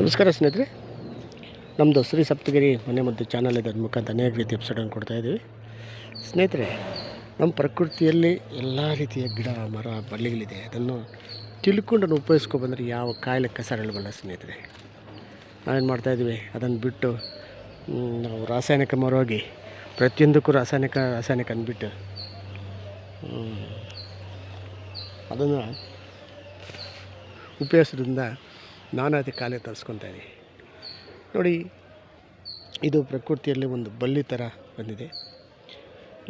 ನಮಸ್ಕಾರ ಸ್ನೇಹಿತರೆ ನಮ್ಮದು ಶ್ರೀ ಸಪ್ತಗಿರಿ ಮನೆ ಮತ್ತು ಚಾನಲ್ ಇದರ ಮುಖಾಂತರ ಅನೇಕ ರೀತಿ ಎಪಿಸೋಡನ್ನು ಕೊಡ್ತಾ ಇದ್ದೀವಿ. ಸ್ನೇಹಿತರೆ, ನಮ್ಮ ಪ್ರಕೃತಿಯಲ್ಲಿ ಎಲ್ಲ ರೀತಿಯ ಗಿಡ, ಮರ, ಬಳ್ಳಿಗಳಿದೆ. ಅದನ್ನು ತಿಳ್ಕೊಂಡು ಅದನ್ನು ಉಪಯೋಗಿಸ್ಕೊಬಂದರೆ ಯಾವ ಕಾಯಿಲೆ ಕಸರಳಬಲ್ಲ ಸ್ನೇಹಿತರೆ? ನಾವೇನು ಮಾಡ್ತಾಯಿದ್ವಿ ಅದನ್ನು ಬಿಟ್ಟು ನಾವು ರಾಸಾಯನಿಕ ಮರವಾಗಿ ಪ್ರತಿಯೊಂದಕ್ಕೂ ರಾಸಾಯನಿಕ ರಾಸಾಯನಿಕ ಅಂದ್ಬಿಟ್ಟು ಅದನ್ನು ಉಪಯೋಗಿಸೋದ್ರಿಂದ ನಾನಾ ಅದಕ್ಕೆ ಕಾಲೇ ತರಿಸ್ಕೊತಾ ಇದೀವಿ ನೋಡಿ, ಇದು ಪ್ರಕೃತಿಯಲ್ಲಿ ಒಂದು ಬಳ್ಳಿ ಥರ ಬಂದಿದೆ.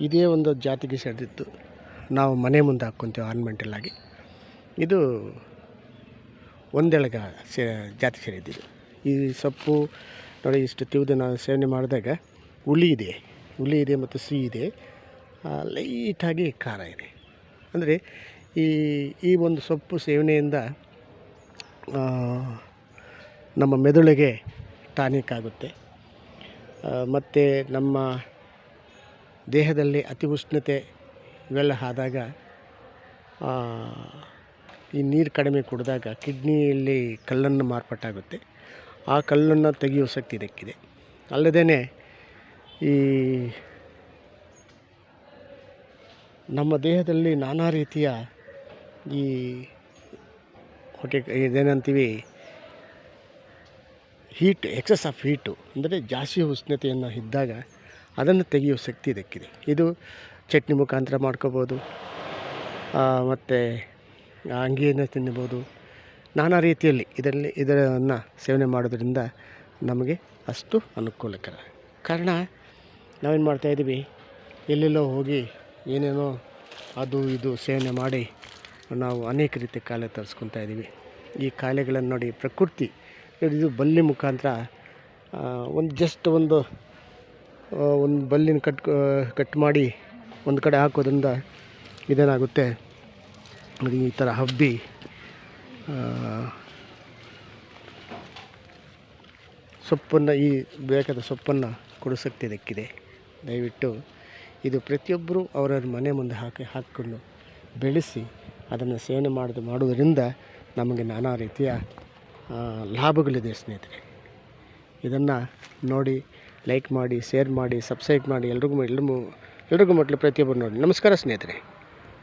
ಇದೇ ಒಂದು ಜಾತಿಗೆ ಸೇರಿದಿತ್ತು ನಾವು ಮನೆ ಮುಂದೆ ಹಾಕ್ಕೊತೀವಿ ಆರ್ನಮೆಂಟಲ್ ಆಗಿ. ಇದು ಒಂದೆಳಗ ಸೇ ಜಾತಿ ಸೇರಿದ್ದಿದ್ದು ಈ ಸೊಪ್ಪು, ನೋಡಿ, ಇಷ್ಟು ತಿವಿದು ನಾವು ಸೇವನೆ ಮಾಡಿದಾಗ ಹುಳಿ ಇದೆ. ಹುಳಿ ಇದೆ ಮತ್ತು ಸಿಹಿ ಇದೆ. ಲೈಟಾಗಿ ಖಾರ ಇದೆ. ಅಂದರೆ ಈ ಈ ಒಂದು ಸೊಪ್ಪು ಸೇವನೆಯಿಂದ ನಮ್ಮ ಮೆದುಳಿಗೆ ಟಾನಿಕ್ ಆಗುತ್ತೆ. ಮತ್ತು ನಮ್ಮ ದೇಹದಲ್ಲಿ ಅತಿ ಉಷ್ಣತೆ ಇವೆಲ್ಲ ಆದಾಗ ಈ ನೀರು ಕಡಿಮೆ ಕುಡಿದಾಗ ಕಿಡ್ನಿಯಲ್ಲಿ ಕಲ್ಲನ್ನು ಮಾರ್ಪಾಟಾಗುತ್ತೆ ಆ ಕಲ್ಲನ್ನು ತೆಗೆಯುವ ಶಕ್ತಿ ಇದಕ್ಕಿದೆ. ಅಲ್ಲದೇ ಈ ನಮ್ಮ ದೇಹದಲ್ಲಿ ನಾನಾ ರೀತಿಯ ಈ ಹೊಟ್ಟೆ ಇದೇನಂತೀವಿ? ಹೀಟ್ ಎಕ್ಸಸ್ ಆಫ್ ಹೀಟು ಅಂದರೆ ಜಾಸ್ತಿ ಉಷ್ಣತೆಯನ್ನು ಇದ್ದಾಗ ಅದನ್ನು ತೆಗೆಯುವ ಶಕ್ತಿ ಇದಕ್ಕಿದೆ. ಇದು ಚಟ್ನಿ ಮುಖಾಂತರ ಮಾಡ್ಕೋಬೋದು ಮತ್ತು ಅಂಗಿಯನ್ನು ತಿನ್ನಬೋದು ನಾನಾ ರೀತಿಯಲ್ಲಿ ಇದರಲ್ಲಿ ಇದನ್ನು ಸೇವನೆ ಮಾಡೋದ್ರಿಂದ ನಮಗೆ ಅಷ್ಟು ಅನುಕೂಲಕರ. ಕಾರಣ, ನಾವೇನು ಮಾಡ್ತಾಯಿದ್ದೀವಿ ಎಲ್ಲೆಲ್ಲೋ ಹೋಗಿ ಏನೇನೋ ಅದು ಇದು ಸೇವನೆ ಮಾಡಿ ನಾವು ಅನೇಕ ರೀತಿಯ ಕಾಯಿಲೆ ತರಿಸ್ಕೊತಾ ಇದ್ದೀವಿ. ಈ ಕಾಯಿಲೆಗಳನ್ನು ನೋಡಿ ಪ್ರಕೃತಿ ಇದು ಬಲ್ಲಿ ಮುಖಾಂತರ ಒಂದು ಜಸ್ಟ್ ಒಂದು ಒಂದು ಬಲ್ಲಿನ ಕಟ್ ಕಟ್ ಮಾಡಿ ಒಂದು ಕಡೆ ಹಾಕೋದ್ರಿಂದ ಇದೇನಾಗುತ್ತೆ? ಈ ಥರ ಹಬ್ಬಿ ಸೊಪ್ಪನ್ನು ಈ ಬೇಕಾದ ಸೊಪ್ಪನ್ನು ಕೊಡೋ ಶಕ್ತಿ ಇದಕ್ಕಿದೆ ದಯವಿಟ್ಟು ಇದು ಪ್ರತಿಯೊಬ್ಬರು ಅವರವ್ರ ಮನೆ ಮುಂದೆ ಹಾಕಿ, ಹಾಕ್ಕೊಂಡು ಬೆಳೆಸಿ ಅದನ್ನು ಸೇವನೆ ಮಾಡೋದು ಮಾಡುವುದರಿಂದ ನಮಗೆ ನಾನಾ ರೀತಿಯ ಲಾಭಗಳಿದೆ ಸ್ನೇಹಿತರೆ. ಇದನ್ನು ನೋಡಿ, ಲೈಕ್ ಮಾಡಿ, ಶೇರ್ ಮಾಡಿ, ಸಬ್ಸ್ಕ್ರೈಬ್ ಮಾಡಿ, ಎಲ್ರಿಗೂ ಎಲ್ರಿಗೂ ಎಲ್ರಿಗೂ ಮಟ್ಲು ಪ್ರತಿಯೊಬ್ಬರು ನೋಡಿ. ನಮಸ್ಕಾರ ಸ್ನೇಹಿತರೆ.